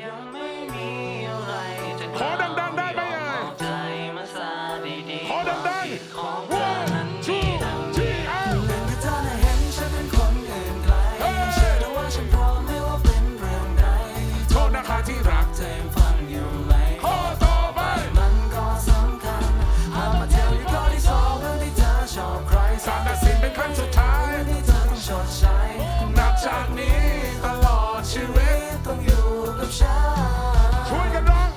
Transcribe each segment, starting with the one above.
ยั ช่วยกันร้อง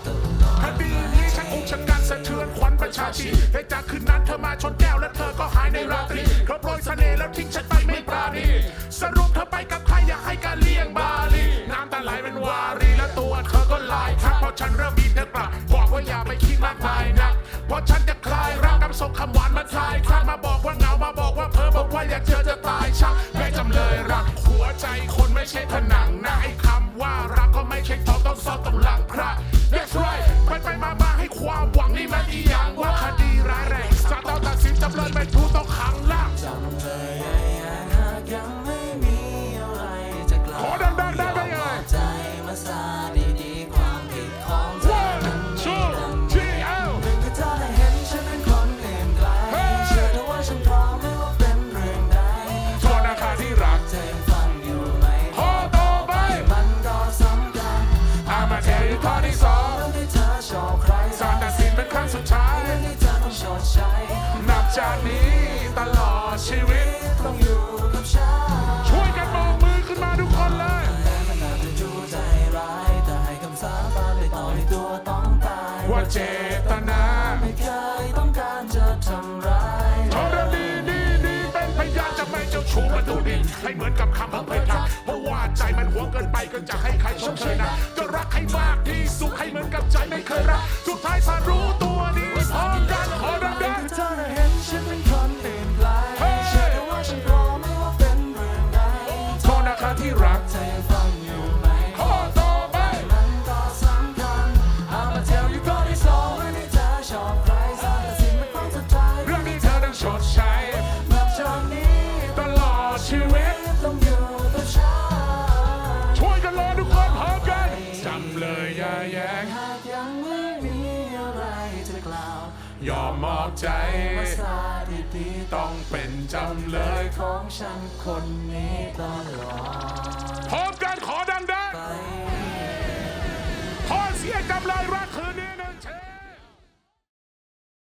คดีนี้ฉันอุกชะกันสะเทือนขวัญประชาชีเหตุจากคืนนั้นเธอมาชนแก้วและเธอก็หายในราตรีเธอโปรยเสน่ห์แล้วทิ้งฉันไปไม่ปราณีสรุปเธอไปกับใครอยากให้การเลี่ยงบาลีน้ำตาไหลเป็นวารีและตัวเธอก็ลายทักเพราะฉันเริ่มมีเธอกลับบอกว่าอย่าไปคิดมากมายนักเพราะฉันจะคลายรักกับส่งคำหวานมาทายคลางมาบอกว่าเหงามาบอกว่าเพ้อบอกว่าอยากเจอจะตายชักแม่จำเลยรักหัวใจคนไม่ใช่ผนังนะไอ้คำว่ารัก ไม่ใช่ทองต้องซ่อนตรงหลังพระ That's right ไปไปมามาให้ความหวังนี่มันอี จากนี้ตลอดชีวิตต้องอยู่กับฉัน ช่วยกันมองมือขึ้นมาทุกคนเลยแม้มันอาจจะดูใจร้ายแต่ให้คำสาบานไม่ต่อให้ตัวต้องตาย ว่าเจตนาไม่เคยต้องการจะทำร้ายทรดีดีดีเป็นพยานจะไม่เจ้าชู้มาดูดิให้เหมือนกับคำของเพยทักเพราะว่าใจมันหวงเกินไปก็จะให้ใครชมเชยนะ จะรักให้มากที่สุดให้เหมือนกับใจไม่ ชีวิตต้องอยู่กับฉันช่วยกันรอทุกคนพร้อมกันจำเลยอย่าแย้งหากยังไม่มีอะไรจะกล่าวยอมมอบใจภาษาดีๆต้องเป็นจำเลยของฉันคนนี้ตลอดพร้อมกันขอดังไปๆขอเสียงจำเลยร